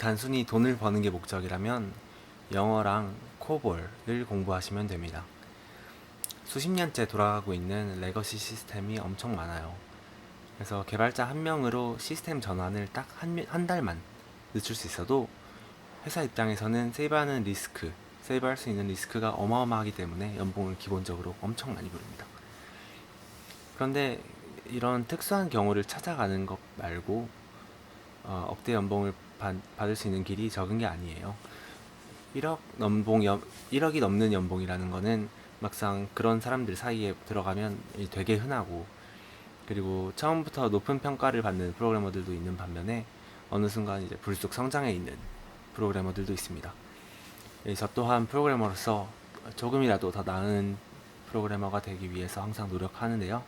단순히 돈을 버는 게 목적이라면 영어랑 코볼을 공부하시면 됩니다. 수십 년째 돌아가고 있는 레거시 시스템이 엄청 많아요. 그래서 개발자 한 명으로 시스템 전환을 딱 한 한 달만 늦출 수 있어도 회사 입장에서는 세이브하는 리스크, 세이브할 수 있는 리스크가 어마어마하기 때문에 연봉을 기본적으로 엄청 많이 부릅니다. 그런데 이런 특수한 경우를 찾아가는 것 말고 어, 억대 연봉을 받, 받을 수 있는 길이 적은 게 아니에요. 1억 연봉, 연, 1억이 넘는 연봉이라는 거는 막상 그런 사람들 사이에 들어가면 되게 흔하고 그리고 처음부터 높은 평가를 받는 프로그래머들도 있는 반면에 어느 순간 이제 불쑥 성장해 있는 프로그래머들도 있습니다. 예, 저 또한 프로그래머로서 조금이라도 더 나은 프로그래머가 되기 위해서 항상 노력하는데요.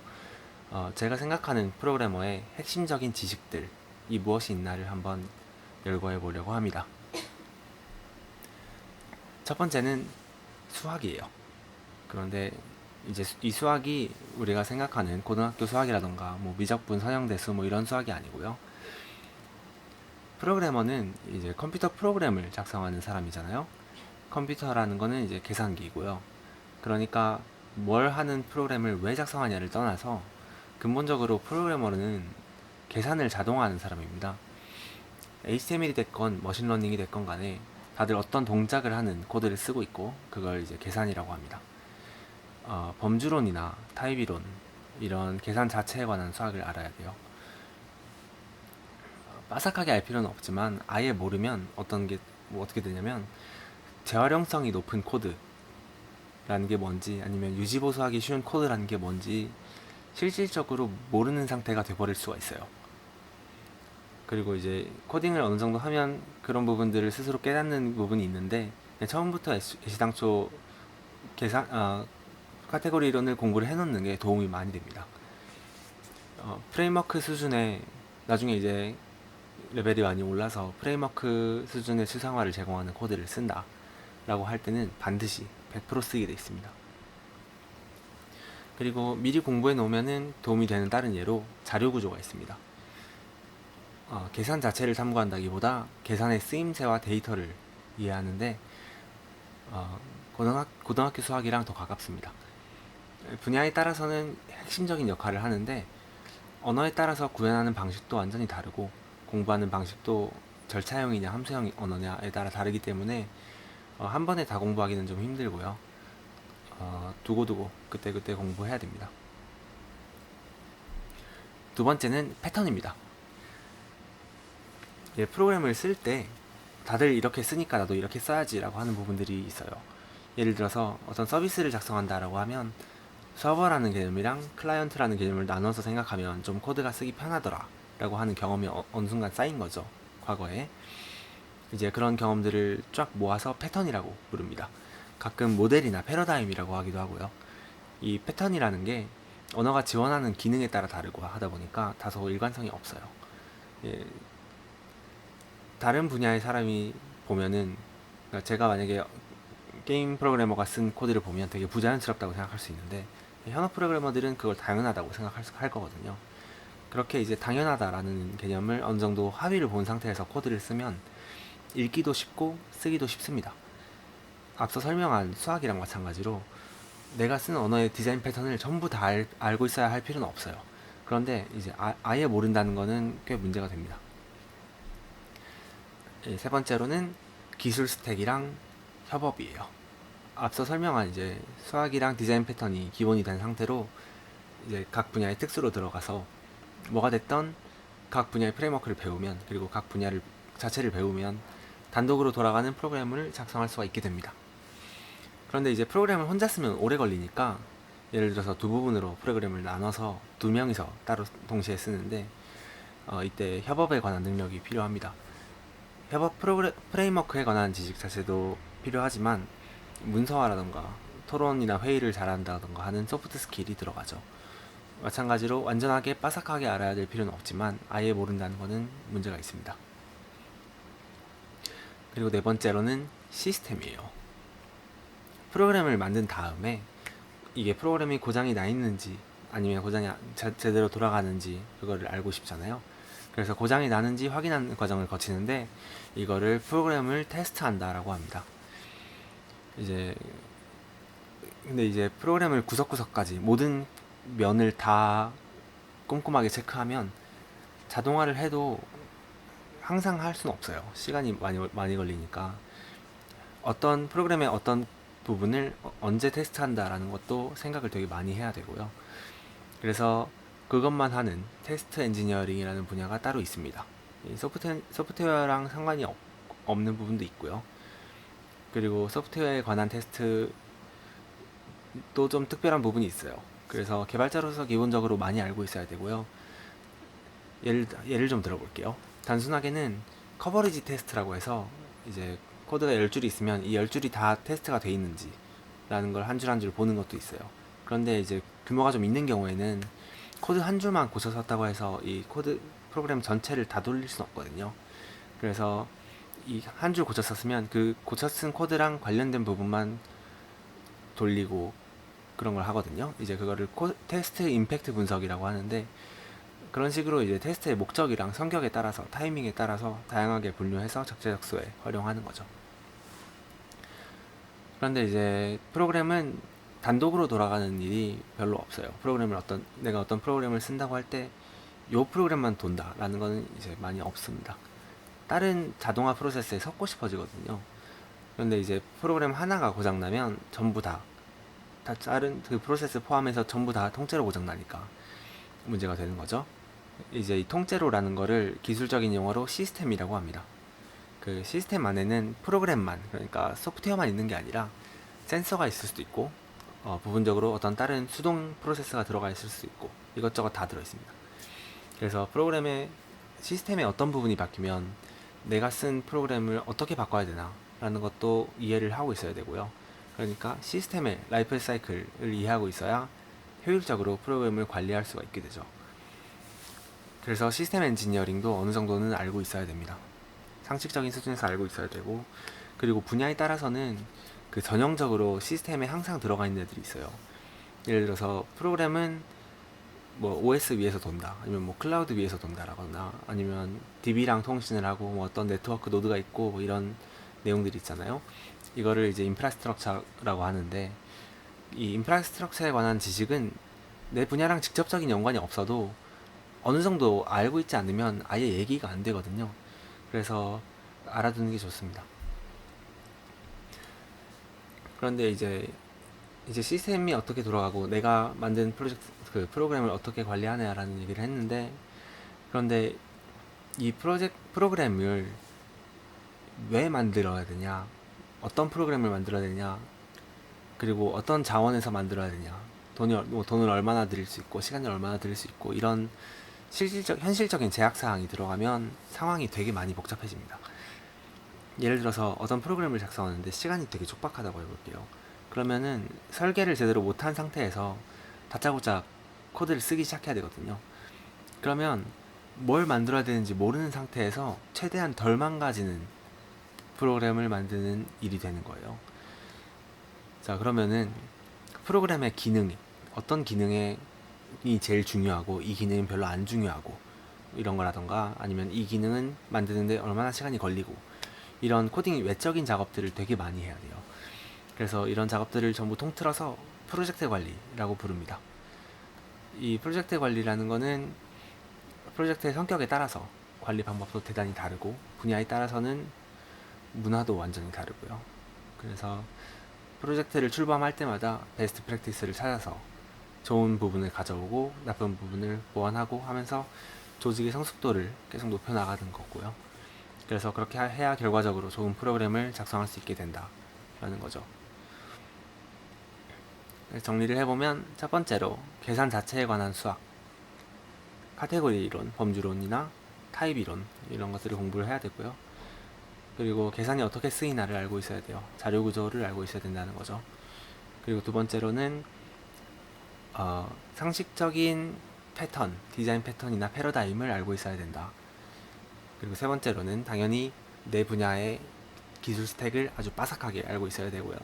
어, 제가 생각하는 프로그래머의 핵심적인 지식들이 무엇이 있나를 한번 열거해 보려고 합니다. 첫 번째는 수학이에요. 그런데 이제 수- 이 수학이 우리가 생각하는 고등학교 수학이라던가 뭐 미적분, 선형대수 뭐 이런 수학이 아니고요. 프로그래머는 이제 컴퓨터 프로그램을 작성하는 사람이잖아요. 컴퓨터라는 거는 이제 계산기고요. 그러니까 뭘 하는 프로그램을 왜 작성하냐를 떠나서 근본적으로 프로그래머는 계산을 자동화하는 사람입니다. HTML이 됐건 머신러닝이 됐건 간에 다들 어떤 동작을 하는 코드를 쓰고 있고 그걸 이제 계산이라고 합니다. 어, 범주론이나 타입이론 이런 계산 자체에 관한 수학을 알아야 돼요. 어, 빠삭하게 알 필요는 없지만 아예 모르면 어떤 게 뭐 어떻게 되냐면 재활용성이 높은 코드라는 게 뭔지 아니면 유지보수하기 쉬운 코드라는 게 뭔지 실질적으로 모르는 상태가 돼버릴 수가 있어요. 그리고 이제 코딩을 어느 정도 하면 그런 부분들을 스스로 깨닫는 부분이 있는데 처음부터 애시- 애시당초 계산 어, 카테고리 이론을 공부를 해놓는 게 도움이 많이 됩니다. 어, 프레임워크 수준의 나중에 이제 레벨이 많이 올라서 프레임워크 수준의 추상화를 제공하는 코드를 쓴다 라고 할 때는 반드시 100% 쓰게 돼 있습니다. 그리고 미리 공부해 놓으면은 도움이 되는 다른 예로 자료 구조가 있습니다. 어, 계산 자체를 탐구한다기보다 계산의 쓰임새와 데이터를 이해하는데 어, 고등학, 고등학교 수학이랑 더 가깝습니다. 분야에 따라서는 핵심적인 역할을 하는데 언어에 따라서 구현하는 방식도 완전히 다르고 공부하는 방식도 절차형이냐 함수형 언어냐에 따라 다르기 때문에 어, 한 번에 다 공부하기는 좀 힘들고요. 어, 두고두고 그때그때 공부해야 됩니다. 두 번째는 패턴입니다. 예, 프로그램을 쓸 때 다들 이렇게 쓰니까 나도 이렇게 써야지라고 하는 부분들이 있어요. 예를 들어서 어떤 서비스를 작성한다라고 하면 서버라는 개념이랑 클라이언트라는 개념을 나눠서 생각하면 좀 코드가 쓰기 편하더라 라고 하는 경험이 어, 어느 순간 쌓인 거죠. 과거에. 이제 그런 경험들을 쫙 모아서 패턴이라고 부릅니다. 가끔 모델이나 패러다임이라고 하기도 하고요. 이 패턴이라는 게 언어가 지원하는 기능에 따라 다르고 하다 보니까 다소 일관성이 없어요. 예, 다른 분야의 사람이 보면은 그러니까 제가 만약에 게임 프로그래머가 쓴 코드를 보면 되게 부자연스럽다고 생각할 수 있는데 현업 프로그래머들은 그걸 당연하다고 생각할 거거든요. 그렇게 이제 당연하다라는 개념을 어느 정도 합의를 본 상태에서 코드를 쓰면 읽기도 쉽고 쓰기도 쉽습니다. 앞서 설명한 수학이랑 마찬가지로 내가 쓰는 언어의 디자인 패턴을 전부 다 알, 알고 있어야 할 필요는 없어요. 그런데 이제 아, 아예 모른다는 거는 꽤 문제가 됩니다. 예, 세 번째로는 기술 스택이랑 협업이에요. 앞서 설명한 이제 수학이랑 디자인 패턴이 기본이 된 상태로 이제 각 분야의 특수로 들어가서 뭐가 됐던 각 분야의 프레임워크를 배우면 그리고 각 분야를 자체를 배우면 단독으로 돌아가는 프로그램을 작성할 수가 있게 됩니다. 그런데 이제 프로그램을 혼자 쓰면 오래 걸리니까 예를 들어서 두 부분으로 프로그램을 나눠서 두 명이서 따로 동시에 쓰는데 어, 이때 협업에 관한 능력이 필요합니다. 협업 프로그래, 프레임워크에 관한 지식 자체도 필요하지만 문서화라던가 토론이나 회의를 잘한다던가 하는 소프트 스킬이 들어가죠. 마찬가지로 완전하게 빠삭하게 알아야 될 필요는 없지만 아예 모른다는 것은 문제가 있습니다. 그리고 네 번째로는 시스템이에요. 프로그램을 만든 다음에 이게 프로그램이 고장이 나 있는지 아니면 고장이 안- 제- 제대로 돌아가는지 그거를 알고 싶잖아요. 그래서 고장이 나는지 확인하는 과정을 거치는데 이거를 프로그램을 테스트한다라고 합니다. 이제 근데 이제 프로그램을 구석구석까지 모든 면을 다 꼼꼼하게 체크하면 자동화를 해도 항상 할 수는 없어요. 시간이 많이 많이 걸리니까 어떤 프로그램의 어떤 부분을 어- 언제 테스트한다라는 것도 생각을 되게 많이 해야 되고요. 그래서 그것만 하는 테스트 엔지니어링이라는 분야가 따로 있습니다. 이 소프트, 소프트웨어랑 상관이 없, 없는 부분도 있고요. 그리고 소프트웨어에 관한 테스트 또좀 특별한 부분이 있어요. 그래서 개발자로서 기본적으로 많이 알고 있어야 되고요. 예를, 예를 좀 들어볼게요. 단순하게는 커버리지 테스트라고 해서 이제 코드가 10줄이 있으면 이 10줄이 다 테스트가 돼 있는지 라는 걸 한 줄 한 줄 보는 것도 있어요. 그런데 이제 규모가 좀 있는 경우에는 코드 한 줄만 고쳐섰다고 해서 이 코드 프로그램 전체를 다 돌릴 수는 없거든요. 그래서 이 한 줄 고쳤었으면 그 고쳐 쓴 코드랑 관련된 부분만 돌리고 그런 걸 하거든요. 이제 그거를 코, 테스트 임팩트 분석이라고 하는데 그런 식으로 이제 테스트의 목적이랑 성격에 따라서 타이밍에 따라서 다양하게 분류해서 적재적소에 활용하는 거죠. 그런데 이제 프로그램은 단독으로 돌아가는 일이 별로 없어요. 프로그램을 어떤 내가 어떤 프로그램을 쓴다고 할 때 요 프로그램만 돈다라는 거는 이제 많이 없습니다. 다른 자동화 프로세스에 섞고 싶어지거든요. 그런데 이제 프로그램 하나가 고장 나면 전부 다, 다 다른 그 프로세스 포함해서 전부 다 통째로 고장 나니까 문제가 되는 거죠. 이제 이 통째로라는 거를 기술적인 용어로 시스템이라고 합니다. 그 시스템 안에는 프로그램만 그러니까 소프트웨어만 있는 게 아니라 센서가 있을 수도 있고 어, 부분적으로 어떤 다른 수동 프로세스가 들어가 있을 수도 있고 이것저것 다 들어 있습니다. 그래서 프로그램의 시스템의 어떤 부분이 바뀌면 내가 쓴 프로그램을 어떻게 바꿔야 되나 라는 것도 이해를 하고 있어야 되고요. 그러니까 시스템의 라이프 사이클을 이해하고 있어야 효율적으로 프로그램을 관리할 수가 있게 되죠. 그래서 시스템 엔지니어링도 어느 정도는 알고 있어야 됩니다. 상식적인 수준에서 알고 있어야 되고 그리고 분야에 따라서는 그 전형적으로 시스템에 항상 들어가 있는 애들이 있어요. 예를 들어서 프로그램은 뭐 OS 위에서 돈다, 아니면 뭐 클라우드 위에서 돈다라거나 아니면 DB랑 통신을 하고 뭐 어떤 네트워크 노드가 있고 뭐 이런 내용들이 있잖아요. 이거를 이제 인프라스트럭처라고 하는데 이 인프라스트럭처에 관한 지식은 내 분야랑 직접적인 연관이 없어도 어느 정도 알고 있지 않으면 아예 얘기가 안 되거든요. 그래서 알아두는 게 좋습니다. 그런데 이제 이제 시스템이 어떻게 돌아가고 내가 만든 프로젝트 그 프로그램을 어떻게 관리하냐라는 얘기를 했는데 그런데 이 프로젝트 프로그램을 왜 만들어야 되냐? 어떤 프로그램을 만들어야 되냐? 그리고 어떤 자원에서 만들어야 되냐? 돈이 얼- 뭐 돈을 얼마나 들일 수 있고 시간을 얼마나 들일 수 있고 이런 실질적 현실적인 제약 사항이 들어가면 상황이 되게 많이 복잡해집니다. 예를 들어서 어떤 프로그램을 작성하는데 시간이 되게 촉박하다고 해볼게요. 그러면은 설계를 제대로 못한 상태에서 다짜고짜 코드를 쓰기 시작해야 되거든요. 그러면 뭘 만들어야 되는지 모르는 상태에서 최대한 덜 망가지는 프로그램을 만드는 일이 되는 거예요. 자, 그러면은 프로그램의 기능이 어떤 기능이 제일 중요하고 이 기능은 별로 안 중요하고 이런 거라던가 아니면 이 기능은 만드는데 얼마나 시간이 걸리고 이런 코딩 외적인 작업들을 되게 많이 해야 돼요. 그래서 이런 작업들을 전부 통틀어서 프로젝트 관리라고 부릅니다. 이 프로젝트 관리라는 거는 프로젝트의 성격에 따라서 관리 방법도 대단히 다르고 분야에 따라서는 문화도 완전히 다르고요. 그래서 프로젝트를 출범할 때마다 베스트 프랙티스를 찾아서 좋은 부분을 가져오고 나쁜 부분을 보완하고 하면서 조직의 성숙도를 계속 높여 나가는 거고요. 그래서 그렇게 하- 해야 결과적으로 좋은 프로그램을 작성할 수 있게 된다라는 거죠. 정리를 해보면 첫 번째로 계산 자체에 관한 수학, 카테고리 이론, 범주론이나 타입 이론 이런 것들을 공부를 해야 되고요. 그리고 계산이 어떻게 쓰이나를 알고 있어야 돼요. 자료 구조를 알고 있어야 된다는 거죠. 그리고 두 번째로는 어, 상식적인 패턴, 디자인 패턴이나 패러다임을 알고 있어야 된다. 그리고 세 번째로는 당연히 내 분야의 기술 스택을 아주 빠삭하게 알고 있어야 되고요.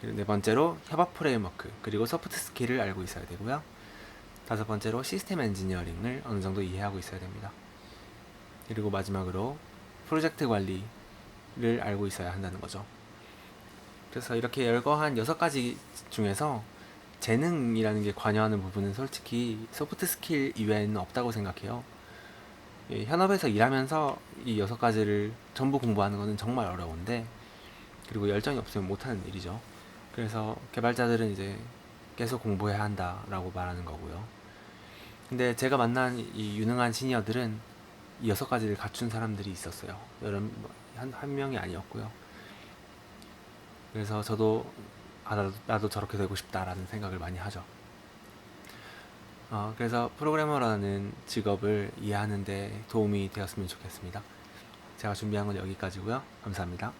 그리고 네 번째로 협업 프레임워크 그리고 소프트 스킬을 알고 있어야 되고요. 다섯 번째로 시스템 엔지니어링을 어느 정도 이해하고 있어야 됩니다. 그리고 마지막으로 프로젝트 관리를 알고 있어야 한다는 거죠. 그래서 이렇게 열거한 여섯 가지 중에서 재능이라는 게 관여하는 부분은 솔직히 소프트 스킬 이외에는 없다고 생각해요. 예, 현업에서 일하면서 이 여섯 가지를 전부 공부하는 것은 정말 어려운데 그리고 열정이 없으면 못하는 일이죠. 그래서 개발자들은 이제 계속 공부해야 한다라고 말하는 거고요. 근데 제가 만난 이 유능한 시니어들은 이 여섯 가지를 갖춘 사람들이 있었어요. 여러 한, 한 명이 아니었고요. 그래서 저도 아 나도, 나도 저렇게 되고 싶다라는 생각을 많이 하죠. 어, 그래서 프로그래머라는 직업을 이해하는 데 도움이 되었으면 좋겠습니다. 제가 준비한 건 여기까지고요. 감사합니다.